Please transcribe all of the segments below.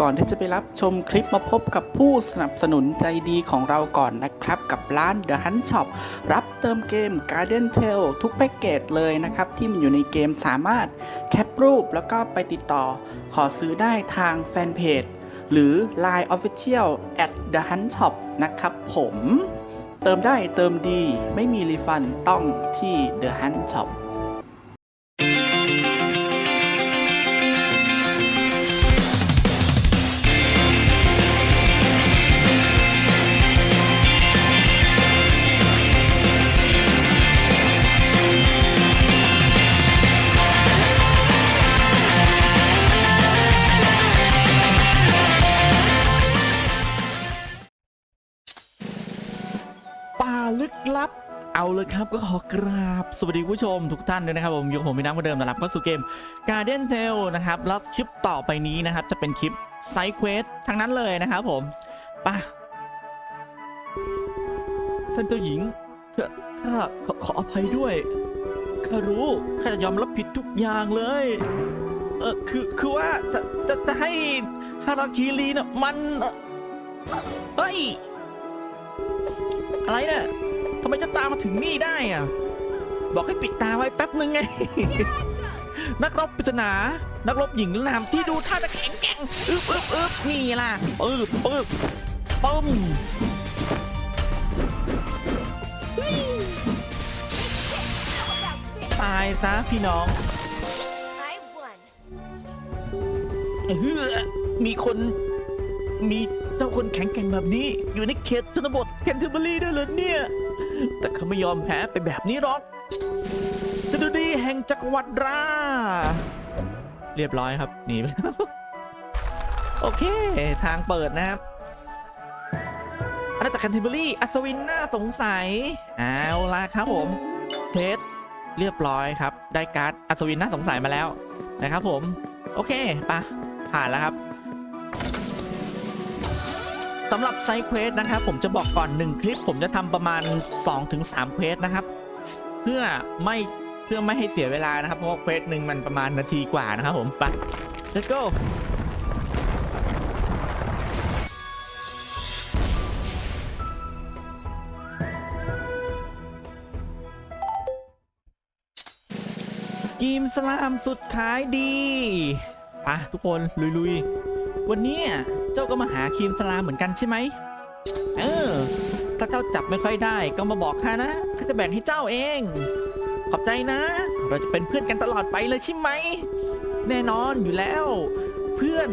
ก่อนที่จะไปรับชมคลิปมาพบกับผู้สนับสนุนใจดีของเราก่อนนะครับ กับร้าน The Hunt Shop รับเติมเกม Garden Tale ทุกแพ็กเกจเลยนะครับ ที่มันอยู่ในเกมสามารถแคปรูปแล้วก็ไปติดต่อ ขอซื้อได้ทางแฟนเพจหรือ Line Official at The Hunt Shop นะครับผมเติมได้เติมดีไม่มีรีฟันต้องที่ The Hunt Shop ลยครับก็ขอกราบสวัสดีผู้ชมทุกท่านด้วยนะครับผมอยู่กับผมพี่น้ำเหมือนเดิมนะครับก็สู่เกม Guardian Tale นะครับแล้วคลิปต่อไปนี้นะครับจะเป็นคลิปไซเควสทั้งนั้นเลยนะครับผมปะท่านเจ้าหญิงข้าข้าขอขออภัยด้วยข้ารู้ข้าจะยอมรับผิดทุกอย่างเลย เออคือคือว่าจะจะจะให้ฮาราคิรีเนี่ยมันเฮ้ยอะไรเนี่ยำไมจะตามมาถึงนี่ได้อะบอกให้ปิดตาไว้แป๊บนึงไง นักรบปริศนา นักรบหญิงนามที่ดูท่าจะแข็งแกร่งอึบอึบอึบนี่ล่ะปึ๊บปึ๊บปึ้มตายซะพี่น้อง I won. เฮ้อมีคนมีเจ้าคนแข็งแกร่งแบบนี้ อยู่ในเขตชนบทแคนเทอร์เบอรีด้วยเหรอเนี่ย แต่เขาไม่ยอมแพ้ไปแบบนี้หรอกสดุดีแห่งจักรวรรดิรา เรียบร้อยครับหนีไปแล้ว โอเค ทางเปิดนะครับอาณาจักรแคนเทอร์เบอรี่อัศวินน่าสงสัย เอาล่ะครับผมเพชรเรียบร้อยครับ ได้การ์ดอัศวินน่าสงสัยมาแล้วนะครับผม โอเคปะผ่านแล้วครับำหรับไซเควสนะครับ ผมจะบอกก่อน 1 คลิป ผมจะทำประมาณ 2-3เควสนะครับ เพื่อไม่เพื่อไม่ให้เสียเวลานะครับ เพราะว่าเควสหนึ่งมันประมาณนาทีกว่านะครับผม ไป let's go กีมสลามสุดขายดีปะทุกคน ลุย ๆ วันนี้ จ้าก็มาหาครีมสลาเหมือนกันใช่ไหม เออ ถ้าเจ้าจับไม่ค่อยได้ก็มาบอกข้านะข้าจะแบ่งให้เจ้าเอง ขอบใจนะ เราจะเป็นเพื่อนกันตลอดไปเลยใช่ไหม แน่นอนอยู่แล้ว เพื่อน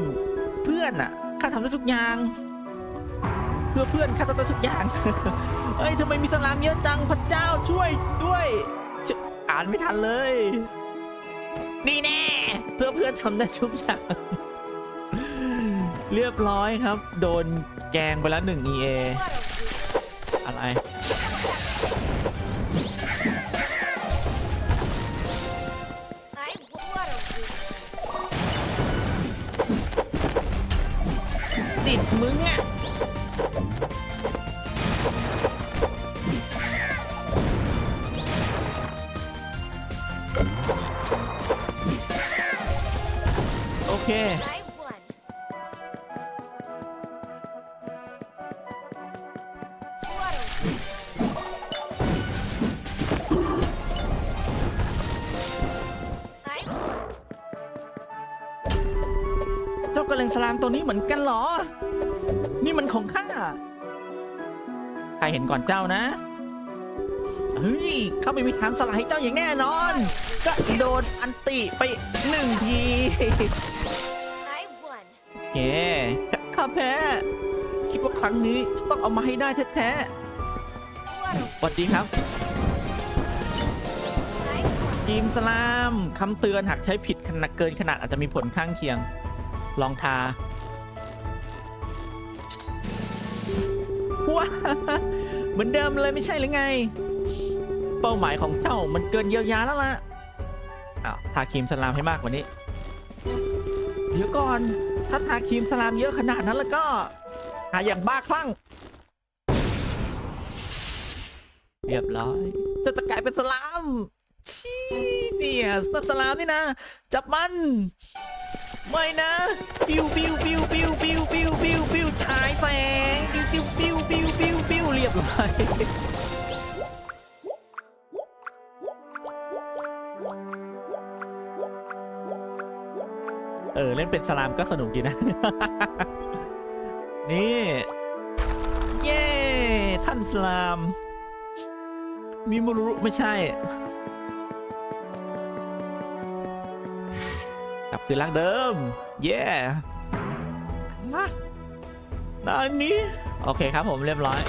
เพื่อนอะข้าทำได้ทุกอย่าง เพื่อเพื่อนข้าทำได้ทุกอย่าง เอ้ยทำไมมีสลามเยอะจังพระเจ้าช่วยด้วยอ่านไม่ทันเลย นี่แน่ เพื่อเพื่อนทำได้ทุกอย่าง เรียบร้อยครับ โดนแกงไปแล้วหนึ่ง EA อะไร ติดมึงอะโอเค ก่อนเจ้านะ เฮ้ย เข้าไม่มีทางสลายเจ้าอย่างแน่นอน ก็โดนอันติไปหนึ่งที I won. โอเคข้าแพ้ คิดว่าครั้งนี้ต้องเอามาให้ได้แท้ๆสวัสดีครับกีมสลามคำเตือนหากใช้ผิดขนาดเกินขนาดอาจจะมีผลข้างเคียง ลองทาว้า เหมือนเดิมเลยไม่ใช่หรือไง เป้าหมายของเจ้ามันเกินเยียวยาแล้วล่ะอ้าวทาครีมสลามให้มากกว่านี้ เดี๋ยวก่อน ถ้าทาครีมสลามเยอะขนาดนั้นแล้วก็ หาอย่างบ้าคลั่ง เรียบร้อยเจะจะกลายเป็นสลามชี้เนี่ยสลามนี่นะ จับมัน ไม่นะปิวปิวปิวปิวปิว เออ เล่นเป็นสลามก็สนุกดีนะ นี่ เย้ ท่านสลามมีมุรุไม่ใช่ กลับคืนร่างเดิม เย้มาด้านนี้ โอเคครับผมเรียบร้อย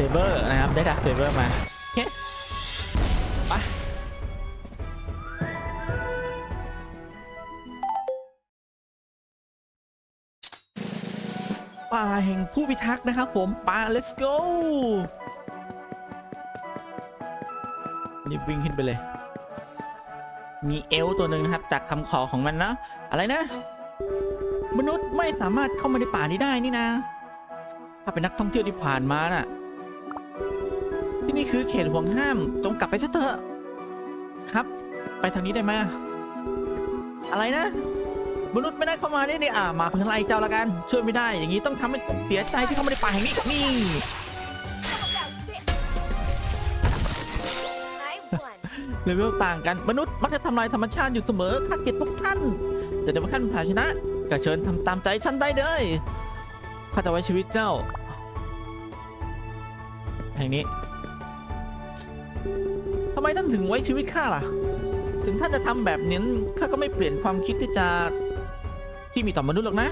เซเบอร์นะครับ ได้ดาบเซเบอร์มาป่าแห่งผู้พิทักษ์นะครับผมป่า let's go นี่วิ่งขึ้นไปเลย มีเอล์ตัวหนึ่งนะครับ จากคำขอของมันนะ อะไรนะ มนุษย์ไม่สามารถเข้ามาในป่านี้ได้นี่นะ ถ้าเป็นนักท่องเที่ยวที่ผ่านมาน่ะ ที่นี่คือเขตห่วงห้ามจงกลับไปซะเถอะ ครับ ไปทางนี้ได้ไหมอะไรนะ มนุษย์ไม่ได้เข้ามาได้เนี่ยอ่ามาเพื่อไล่เจ้าละกัน ช่วยไม่ได้ อย่างนี้ต้องทำให้เสียใจที่เข้ามาในป่าแห่งนี้นี่เลเวลต่างกัน มนุษย์มักจะทำลายธรรมชาติอยู่เสมอข้าเกลียดพวกท่านแต่ในเมื่อท่านผ่าชนะก็เชิญทำตามใจฉันได้เลยข้าจะไว้ชีวิตเจ้าแห่งนี้ ทำไมท่านถึงไว้ชีวิตข้าล่ะ ถึงท่านจะทำแบบนี้ข้าก็ไม่เปลี่ยนความคิดที่จะที่มีต่อมนุษย์หรอกนะ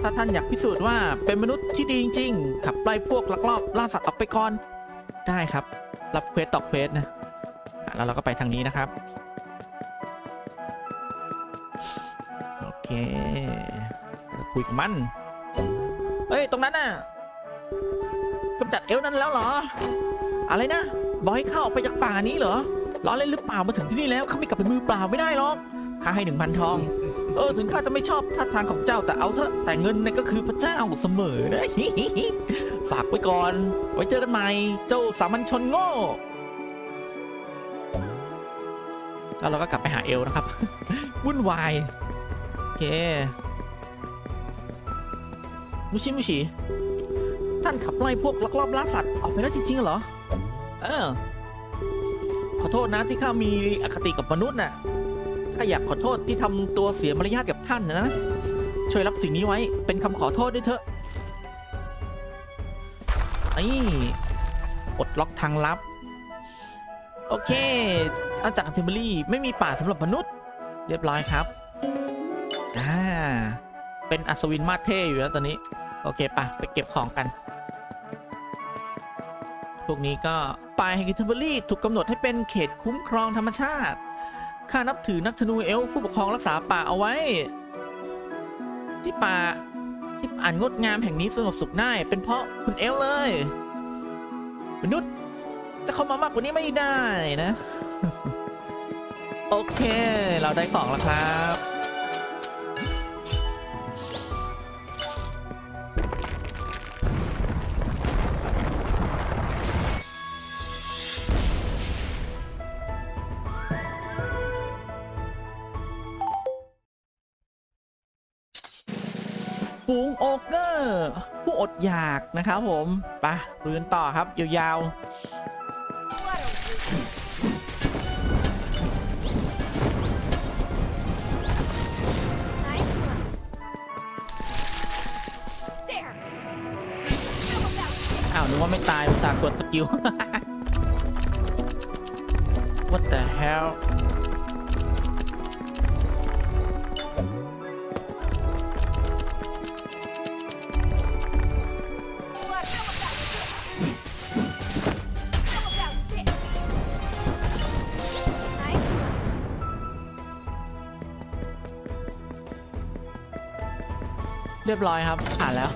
ถ้าท่านอยากพิสูจน์ว่าเป็นมนุษย์ที่ดีจริงๆขับไล่พวกลักลอบล่าสัตว์ออกไปก่อนได้ครับ รับเควสตอกเควสนะแล้วเราก็ไปทางนี้นะครับ โอเค คุยกับมัน เฮ้ย ตรงนั้นน่ะกำจัดเอลนั้นแล้วเหรอ อะไรนะ บอกให้เข้าออกไปจากป่านี้เหรอล้อเล่นหรือเปล่ามาถึงที่นี่แล้วเขาไม่กลับไปมือเปล่าไม่ได้หรอกข้าให้หนึ่งพันทอง เออถึงข้าจะไม่ชอบท่าทางของเจ้าแต่เอาเถอะแต่เงินเนี่ยก็คือพระเจ้าเสมอนะฝากไว้ก่อน ไว้เจอกันใหม่เจ้าสามัญชนโง่แล้วเราก็กลับไปหาเอลนะครับ วุ่นวายโอเคมุชิมุชิท่านขับไล่พวกลักลอบล่าสัตว์ออกไปแล้วจริงๆเหรอ เออ ขอโทษนะที่ข้ามีอคติกับมนุษย์น่ะ ข้าอยากขอโทษที่ทำตัวเสียมารยาทกับท่านนะ ช่วยรับสิ่งนี้ไว้เป็นคำขอโทษด้วยเถอะนี่ปลดล็อกทางลับ โอเค อาจากเทมเบอรี่ไม่มีป่าสำหรับมนุษย์ เรียบร้อยครับ อ่า เป็นอัศวินมาเท่อยู่แล้วตอนนี้ โอเคปะไปเก็บของกัน พวกนี้ก็ ป่าแห่งเทมเบอรี่ถูกกำหนดให้เป็นเขตคุ้มครองธรรมชาติ ข้านับถือนักธนูเอลฟ์ผู้ปกครองรักษาป่าเอาไว้ ที่ป่าที่อ่านงดงามแห่งนี้สงบสุขได้ เป็นเพราะคุณเอลฟ์เลย มนุษย์จะเข้ามามากกว่านี้ไม่ได้นะ โอเค เราได้ของแล้วครับ ฝูงโอเกอร์ผู้อดอยากนะครับผมไปะปืนต่อครับยาว What a waste. I won. There. How about this? ๆอ้าวนึกว่าไม่ตายอุตาห์กดสกิล What the hell เรียบร้อยครับ ผ่านแล้ว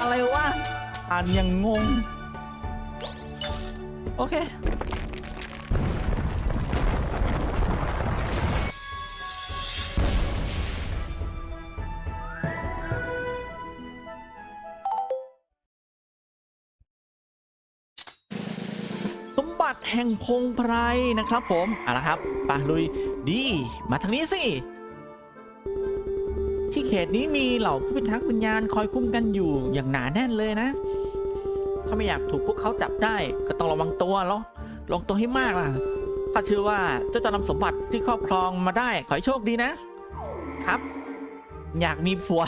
อะไรวะอ่านยังงง โอเค สมบัติแห่งพงไพรนะครับผม เอาละครับไปลุยดี มาทางนี้สิ ตนี้มีเหล่าผู้พิทักษ์วิญญาณคอยคุ้มกันอยู่อย่างหนาแน่นเลยนะ ถ้าไม่อยากถูกพวกเขาจับได้ก็ต้องระวังตัวแล้วลงตัวให้มากล่ะข้าเชื่อว่าเจ้าจะนำสมบัติที่ครอบครองมาได้ขอให้โชคดีนะ ครับ อยากมีผัว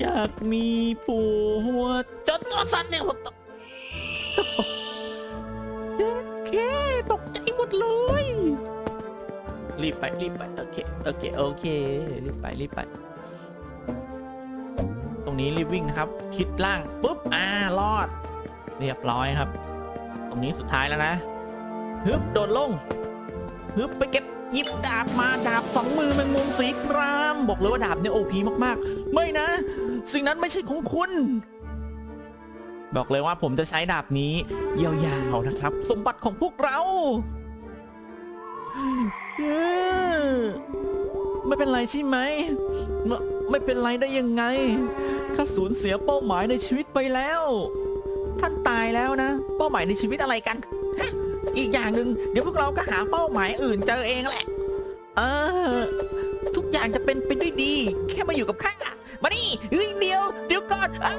อยากมีผัวจนตัวสั่นเนี่ยผมตกเจ๊เคตกใจหมดเลย รีบไปรีบไปโอเคโอเคโอเครีบไปรีบไป ตรงนี้รีบวิ่งนะครับ คิดล่างปุ๊บอ่ารอด เรียบร้อยครับ ตรงนี้สุดท้ายแล้วนะฮึบโดดลงฮึบไปเก็บหยิบดาบมาดาบสองมือแมงมุมสีครามบอกเลยว่าดาบเนี่ยโอพีมากๆ ไม่นะ สิ่งนั้นไม่ใช่ของคุณบอกเลยว่าผมจะใช้ดาบนี้ยาวๆนะครับ สมบัติของพวกเรา ออไม่เป็นไรใช่ไหมไม่ไม่เป็นไรได้ยังไงข้าสูญเสียเป้าหมายในชีวิตไปแล้ว ท่านตายแล้วนะ เป้าหมายในชีวิตอะไรกันฮะอีกอย่างหนึ่งเดี๋ยวพวกเราก็หาเป้าหมายอื่นเจอเองแหละ เออ ทุกอย่างจะเป็นไปด้วยดี แค่มาอยู่กับข้ามานี่เฮ้ยเดี๋ยว เดี๋ยวก่อนอ้า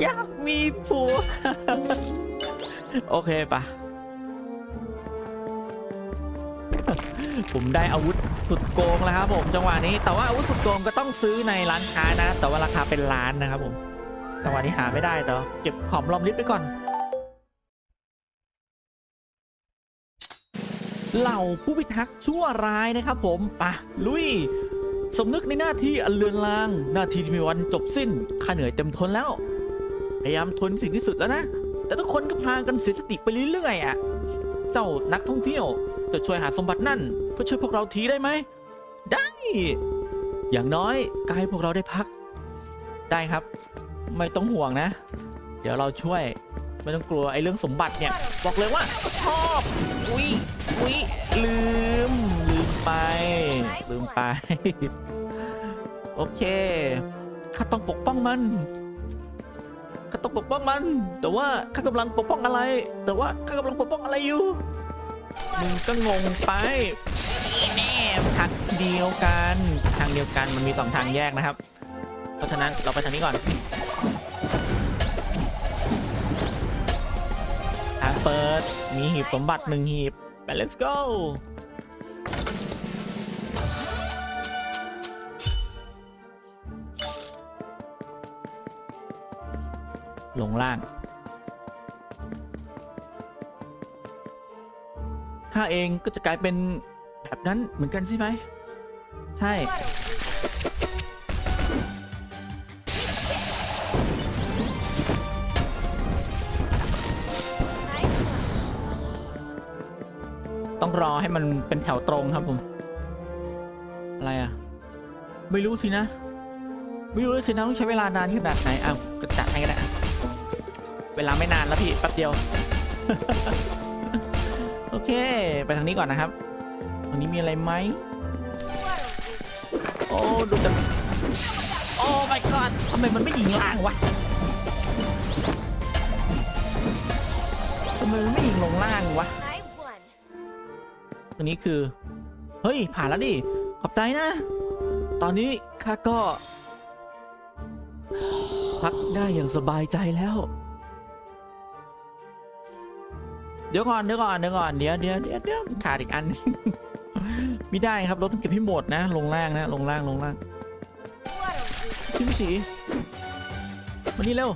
อยากมีผัว โอเคปะผมได้อาวุธสุดโกงแล้วครับผมจังหวะนี้ แต่ว่าอาวุธสุดโกงก็ต้องซื้อในร้านค้านะ แต่ว่าราคาเป็นล้านนะครับผมจังหวะนี้หาไม่ได้แต่เก็บหอมรอมริบไปก่อนเหล่าผู้พิทักษ์ชั่วร้ายนะครับผมปะลุยสมนึกในหน้าที่อันเลือนลาง หน้าที่ที่มีวันจบสิ้นข้าเหนื่อยเต็มทนแล้ว พยายามทนถึงที่สุดแล้วนะ แต่ทุกคนก็พากันเสียสติไปเรื่อยๆอะ เจ้านักท่องเที่ยว จะช่วยหาสมบัตินั่น เพื่อช่วยพวกเราทีได้ไหม ได้ อย่างน้อยก็ให้พวกเราได้พัก ได้ครับ ไม่ต้องห่วงนะ เดี๋ยวเราช่วย ไม่ต้องกลัวไอ้เรื่องสมบัติเนี่ย บอกเลยว่าชอบอุ้ยอุ้ยลืม ลืมไป ลืมไป โอเค ข้าต้องปกป้องมัน ข้าต้องปกป้องมัน แต่ว่าข้ากำลังปกป้องอะไร แต่ว่าข้ากำลังปกป้องอะไรอยู่มึงก็งงไปนี่แน่ทางเดียวกันทางเดียวกันมันมีสองทางแยกนะครับ เพราะฉะนั้นเราไปทางนี้ก่อนทางเปิดมีหีบสมบัติหนึ่งหีบไป let's go ลงล่างถ้าเองก็จะกลายเป็นแบบนั้นเหมือนกันใช่ไหม ใช่ ต้องรอให้มันเป็นแถวตรงครับผม อะไรอะ ไม่รู้สินะ ไม่รู้สินะต้องใช้เวลานานขนาดไหนอ้าวก็ เวลาไม่นานแล้วพี่แป๊บเดียว โอเค ไปทางนี้ก่อนนะครับตรงนี้มีอะไรไหมโอ้ดูแต่โอ้ my god ทำไมมันไม่ยิงล่างวะทำไมมันไม่ยิงลงล่างวะตรงนี้คือ เฮ้ย ผ่านแล้วดิ ขอบใจนะ ตอนนี้ข้าก็พักได้อย่างสบายใจแล้ว เดี๋ยวก่อนเดี๋ยวก่อนเดี๋ยวก่อนเดี๋ยวเดี๋ยวเดี๋ยวเดี๋ยวขาดอีกอัน ไม่ได้ครับรถต้องเก็บให้หมดนะ ลงล่างนะ ลงล่างลงล่าง What a ชิมฉีมานี่เร็ว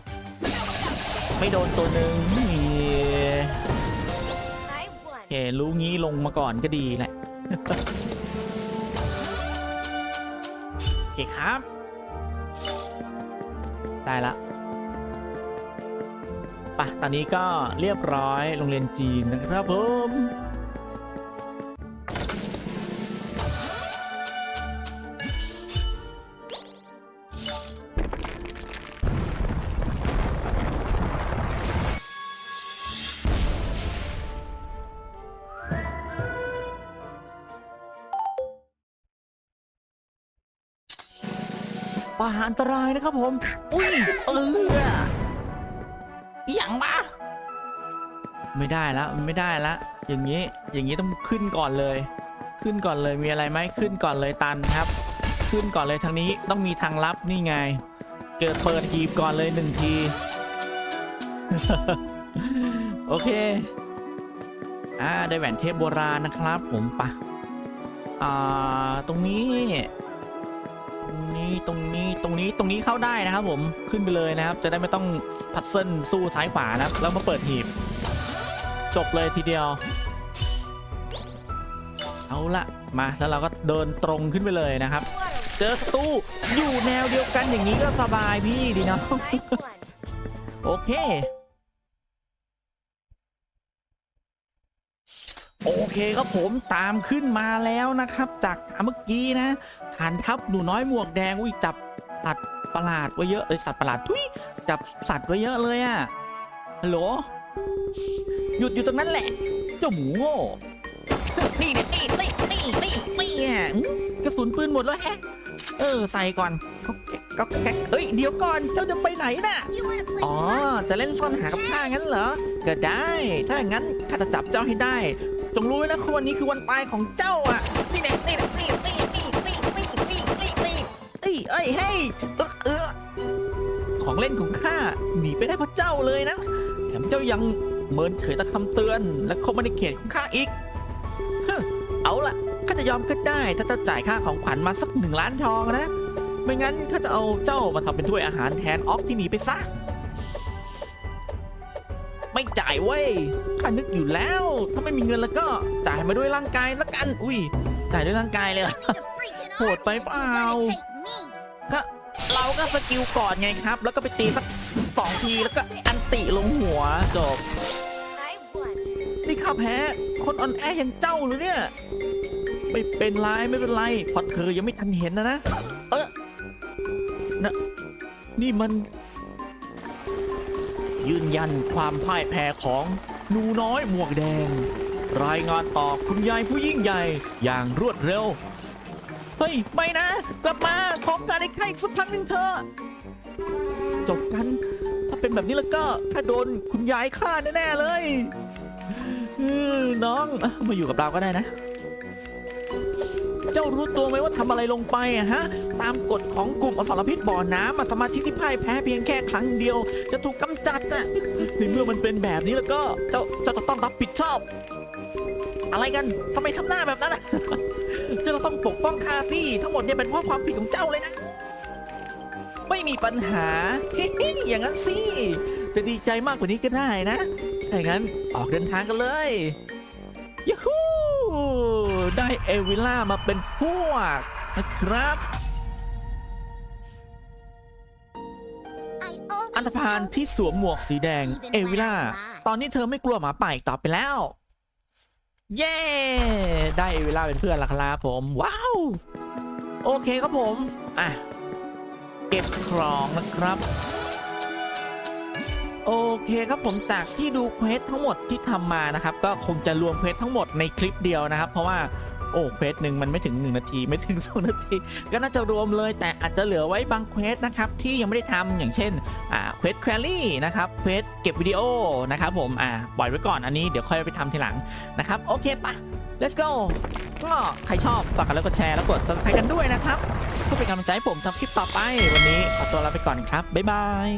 ไม่โดนตัวหนึ่งนี่ I won. โอเครู้งี้ลงมาก่อนก็ดีแหละโอเคครับ ได้ละ ปะตอนนี้ก็เรียบร้อยโรงเรียนจีนนะครับผมป่าอันตรายนะครับผม อุ้ย เออ อหย่างบ้าไม่ได้แล้วไม่ได้ละอย่างนี้อย่างนี้ต้องขึ้นก่อนเลย ขึ้นก่อนเลยมีอะไรไหมขึ้นก่อนเลยตันครับ ขึ้นก่อนเลยทางนี้ต้องมีทางลับนี่ไง เกิดเปิดหีบก่อนเลยหนึ่งที โอเคอ่าได้แหวนเทพโบราณนะครับ ผมปะอ่าตรงนี้ นี้ตรงนี้ตรงนี้ตรงนี้เข้าได้นะครับผมขึ้นไปเลยนะครับ จะได้ไม่ต้องพัดเส้นสู้ซ้ายขวานะครับแล้วมาเปิดหีบ จบเลยทีเดียว เอาละมาแล้วเราก็เดินตรงขึ้นไปเลยนะครับ What a เจอศัตรูอยู่แนวเดียวกันอย่างนี้ก็สบายพี่ดีเนาะ nice one. โอเค โอเคครับผมตามขึ้นมาแล้วนะครับ จากเมื่อกี้นะฐานทัพหนูน้อยหมวกแดงอุ้ยจับสัตว์ประหลาดไว้เยอะเลยสัตว์ประหลาดทุยจับสัตว์ไว้เยอะเลยอะฮัลโหลหยุดอยู่ตรงนั้นแหละ เจ้าหมูโง่นี่นี่นี่นี่นี่นี่นี่กระสุนปืนหมดแล้วแฮะเออใส่ก่อนก็แก๊กเฮ้ยเดี๋ยวก่อนเจ้าจะไปไหนน่ะอ๋อจะเล่นซ่อนหากับข้างั้นเหรอก็ได้ ถ้าอย่างนั้นข้าจะจับเจ้าให้ได้ จงรู้ไว้นะคือวันนี้คือวันตายของเจ้าอะนี่แน่นี่แน่นี่นี่นี่นี่นี่นี่นี่นี่เอ้ยเอ้ยเฮ้ยเออเออของเล่นของข้าหนีไปได้เพราะเจ้าเลยนะ แถมเจ้ายังเมินเฉยตะคำเตือน และเข้ามาในเขตของข้าอีกฮึเอาล่ะข้าจะยอมก็ได้ ถ้าเจ้าจ่ายค่าของขวัญมาสักหนึ่งล้านทองนะ ไม่งั้นข้าจะเอาเจ้ามาทำเป็นถ้วยอาหารแทนออกที่หนีไปซะ จ่ายเว้ยข้านึกอยู่แล้ว ถ้าไม่มีเงินแล้วก็จ่ายมาด้วยร่างกายละกัน อุ้ย จ่ายด้วยร่างกายเลยเหรอ Want me to freaking โหดไปเปล่า Gonna take me. ก็เราก็สกิลก่อนไงครับ แล้วก็ไปตีสักสองทีแล้วก็อันติลงหัวจบ I won. นี่ข้าแพ้ คนอ่อนแออย่างเจ้าหรือเนี่ย ไม่เป็นไรไม่เป็นไรเพราะเธอยังไม่ทันเห็นนะนะ เออนะนี่มัน ยืนยันความพ่ายแพ้ของหนูน้อยหมวกแดง รายงานต่อคุณยายผู้ยิ่งใหญ่อย่างรวดเร็ว เฮ้ย ไม่นะ กลับมาขอการให้ข้าอีกสักครั้งหนึ่งเถอะจบกัน ถ้าเป็นแบบนี้แล้วก็ข้าโดนคุณยายฆ่าแน่ๆเลยน้องมาอยู่กับเราก็ได้นะ จ้ารู้ตัวไหมว่าทำอะไรลงไปอะฮะ ตามกฎของกลุ่มอสรพิษบ่อน้ำสมาชิกที่พ่ายแพ้เพียงแค่ครั้งเดียว จะถูกกำจัดอะในเมื่อมันเป็นแบบนี้แล้วก็เจ้าเจ้าจะต้องรับผิดชอบ อะไรกันทำไมทำหน้าแบบนั้นอะเจ้าจะต้องปกป้องคาซี่ ทั้งหมดเนี่ยเป็นเพราะความผิดของเจ้าเลยนะไม่มีปัญหาอย่างนั้นสิจะดีใจมากกว่านี้ก็ได้นะถ้าอย่างนั้นออกเดินทางกันเลยยูฮู ได้เอวิล่ามาเป็นพวกนะครับ I always อันธพาลที่สวมหมวกสีแดงเอวิล่า ตอนนี้เธอไม่กลัวหมาป่าอีกต่อไปแล้ว เย้ ได้เอวิล่าเป็นเพื่อนและครับผม ว้าว โอเคครับผม อะ เก็บครองนะครับ โอเคครับผมจากที่ดูเควสทั้งหมดที่ทำมานะครับ ก็คงจะรวมเควสทั้งหมดในคลิปเดียวนะครับ เพราะว่าโอ้เควสหนึ่งมันไม่ถึง 1 นาทีไม่ถึง2นาที ก็น่าจะรวมเลยแต่อาจจะเหลือไว้บางเควสนะครับที่ยังไม่ได้ทำอย่างเช่นอ่าเควสแควรี่นะครับเควสเก็บวิดีโอนะครับผมอ่าปล่อยไว้ก่อนอันนี้เดี๋ยวค่อยไปทำทีหลังนะครับโอเคปะ let's go ก็ใครชอบฝากกันแล้วกดแชร์แล้วกด subscribe กันด้วยนะครับเพื่อเป็นกำลังใจให้ผมทำคลิปต่อไปวันนี้ขอตัวลาไปก่อนครับบ๊ายบาย